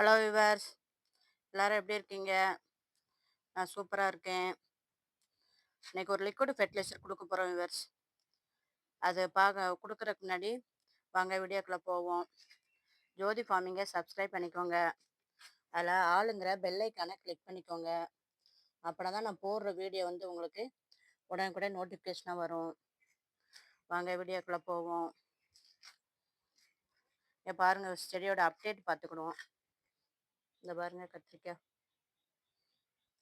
Hello viewers எல்லோரும் எப்படி இருக்கீங்க? நான் சூப்பராக இருக்கேன். இன்றைக்கி ஒரு லிக்விட் ஃபெர்டிலைசர் கொடுக்க போகிறோம் விவர்ஸ் அது பார்க்க கொடுக்குறதுக்கு முன்னாடி வாங்க வீடியோக்குள்ளே போவோம். ஜோதி ஃபார்மிங்கை சப்ஸ்கிரைப் பண்ணிக்கோங்க. அதில் ஆளுங்கிற பெல்லைக்கான கிளிக் பண்ணிக்கோங்க. அப்படின்னா தான் நான் போடுற வீடியோ வந்து உங்களுக்கு உடனுக்குடன் நோட்டிஃபிகேஷனாக வரும். வாங்க வீடியோக்குள்ளே போவோம். பாருங்கள் செடியோட அப்டேட் பார்த்துக்கணும் இந்த பாருங்க கத்திரிக்காய்.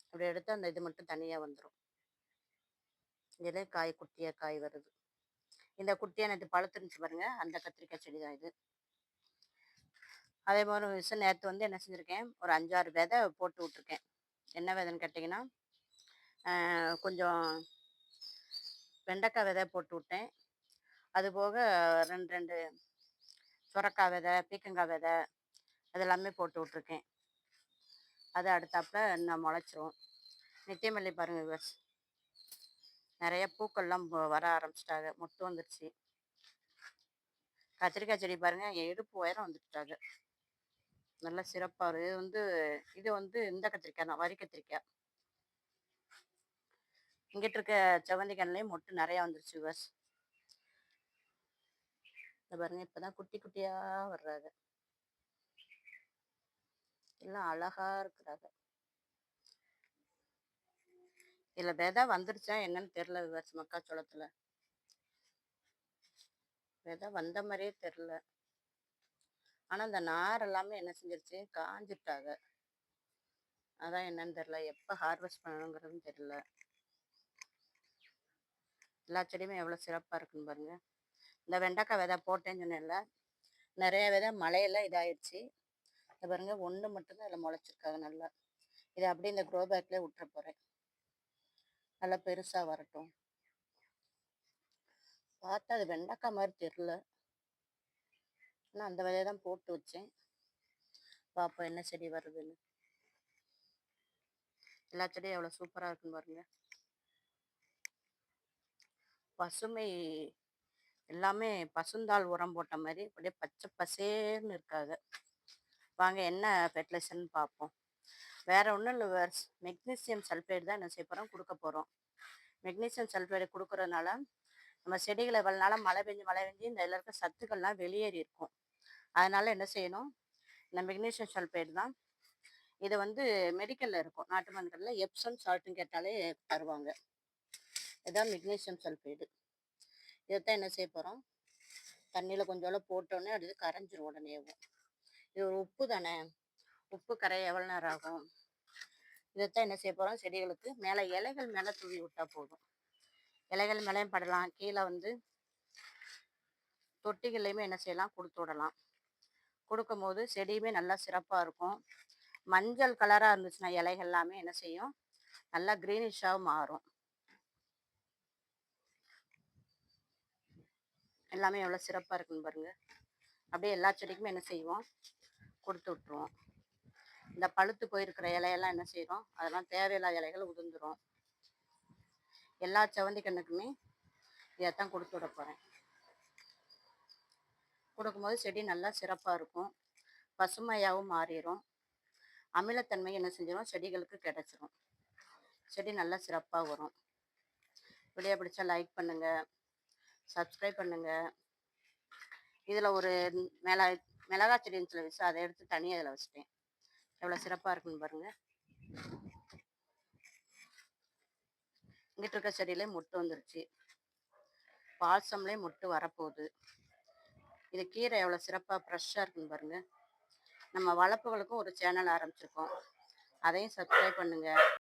அப்படி எடுத்து அந்த இது மட்டும் தனியாக வந்துடும் இதிலே காய் குட்டியாக காய் வருது. இந்த குட்டியாக நேற்று பழுத்துருந்துச்சு பாருங்க அந்த கத்திரிக்காய் செடி தான் இது. அதே மாதிரி விஷயம் நேற்று வந்து என்ன செஞ்சுருக்கேன் ஒரு அஞ்சாறு விதை போட்டு விட்ருக்கேன் என்ன விதைன்னு கேட்டிங்கன்னா கொஞ்சம் வெண்டைக்காய் விதை போட்டு விட்டேன். அது போக ரெண்டு ரெண்டு சுரக்காய் விதை பீக்கங்காய் விதை அதெல்லாமே போட்டு விட்ருக்கேன் அது அடுத்தாப்புல நான் முளைச்சிரும் நித்தியமல்லி பாருங்கள் விவர்ஸ் நிறைய பூக்கள்லாம் வர ஆரம்பிச்சிட்டாங்க. மொட்டு வந்துருச்சு. கத்திரிக்காய் செடி பாருங்கள் இடுப்பு உயரம் வந்துட்டாங்க. நல்ல சிறப்பாக இது வந்து இது வந்து இந்த கத்திரிக்காய் தான் வரி கத்திரிக்காய். இங்கிட்டு இருக்க செவந்தி கண்ணிலையும் மொட்டு நிறையா வந்துருச்சு விவர்ஸ் இந்த பாருங்க இப்போதான் குட்டி குட்டியாக வர்றாங்க. எல்லாம் அழகா இருக்கிறாங்க. இதுல விதை வந்துருச்சா என்னன்னு தெரியல விவாசி மக்காச்சோளத்துல. விதை வந்த மாதிரியே தெரில ஆனா இந்த நார் எல்லாமே என்ன செஞ்சிருச்சு? காஞ்சிட்டாங்க. அதான் என்னன்னு தெரியல. எப்ப ஹார்வெஸ்ட் பண்ணணுங்கிறதும் தெரியல. எல்லா செடியுமே எவ்வளவு சிறப்பா இருக்குன்னு பாருங்க. இந்த வெண்டைக்காய் விதை போட்டேன்னு சொன்னேன்ல. நிறைய விதை மழையில இதாயிடுச்சு இதை பாருங்க ஒன்று மட்டும்தான் இதில் முளைச்சிருக்காங்க நல்லா இதை அப்படியே இந்த க்ரோ பேக்லேயே விட்டுற போகிறேன் நல்லா பெருசாக வரட்டும். பார்த்தா அது வெண்டைக்காய் மாதிரி தெரில ஆனால் அந்த விதையை தான் போட்டு வச்சேன். பார்ப்போம் என்ன செடி வருதுன்னு. எல்லா செடியும் எவ்வளோ சூப்பராக இருக்குன்னு பாருங்க. பசுமை எல்லாமே பசுந்தாள் உரம் போட்ட மாதிரி அப்படியே பச்சை பசேர்னு இருக்காங்க வாங்க என்ன ஃபெர்டிலைசர்னு பார்ப்போம் வேறு ஒன்றும் இல்லை வேறு மெக்னீசியம் சல்ஃபைடு தான் என்ன செய்ய போகிறோம் கொடுக்க போகிறோம் மெக்னீசியம் சல்ஃபைடு கொடுக்குறதுனால நம்ம செடிகளை வளனால நாளாக மழை பெஞ்சு மழை பெஞ்சு இந்த இதில் இருக்க சத்துக்கள்லாம் வெளியேறி இருக்கும். அதனால் என்ன செய்யணும்? இந்த மெக்னீசியம் சல்ஃபைடு தான். இது வந்து மெடிக்கலில் இருக்கும். நாட்டு மருந்துகளில் எப்சம் சால்ட்டுன்னு கேட்டாலே தருவாங்க. இதுதான் மெக்னீசியம் சல்ஃபைடு இதைத்தான் என்ன செய்ய போகிறோம் தண்ணியில் கொஞ்சம் போட்டோன்னே அது கரைஞ்சிரும் உடனேவும். இது ஒரு உப்பு தானே? உப்பு கரைய எவ்வளோ நேரம் ஆகும்? இதைத்தான் என்ன செய்ய போகிறோம் செடிகளுக்கு மேலே இலைகள் மேலே தூவி விட்டால் போதும். இலைகள் மேலேயும் படலாம். கீழே வந்து தொட்டிகள்லையுமே என்ன செய்யலாம்? கொடுத்து விடலாம். கொடுக்கும் போது செடியுமே நல்லா சிறப்பாக இருக்கும். மஞ்சள் கலராக இருந்துச்சுன்னா இலைகள் எல்லாமே என்ன செய்யும்? நல்லா க்ரீனிஷாக மாறும். எல்லாமே எவ்வளோ சிறப்பாக இருக்குன்னு பாருங்கள் அப்படியே எல்லா செடிக்குமே என்ன செய்வோம்? கொடுத்து விட்ருவோம் இந்த பழுத்து போயிருக்கிற இலையெல்லாம் என்ன செய்கிறோம் அதெல்லாம் தேவையில்லாத இலைகள் உதிர்ந்துடும் எல்லா செவந்தி கண்ணுக்குமே இதைத்தான் கொடுத்து விட போகிறேன் கொடுக்கும்போது செடி நல்லா சிறப்பாக இருக்கும். பசுமையாகவும் மாறிடும் அமிலத்தன்மை என்ன செஞ்சிடும் செடிகளுக்கு கிடச்சிரும். செடி நல்லா சிறப்பாக வரும். வீடியோ பிடிச்சா லைக் பண்ணுங்கள் சப்ஸ்கிரைப் பண்ணுங்கள் இதில் ஒரு மேலே மிளகா செடி சில வச்சு அதை எடுத்து தனியாக அதில் வச்சுட்டேன். எவ்வளோ சிறப்பாக இருக்குன்னு பாருங்கள் இங்கிட்டு இருக்க செடியிலே முட்டு வந்துருச்சு. பால்சம்லேயே முட்டு வரப்போகுது. இது கீரை எவ்வளோ சிறப்பாக ஃப்ரெஷ்ஷாக இருக்குன்னு பாருங்கள் நம்ம வளர்ப்புகளுக்கும் ஒரு சேனல் ஆரம்பிச்சிருக்கோம். அதையும் சப்ஸ்கிரைப் பண்ணுங்கள்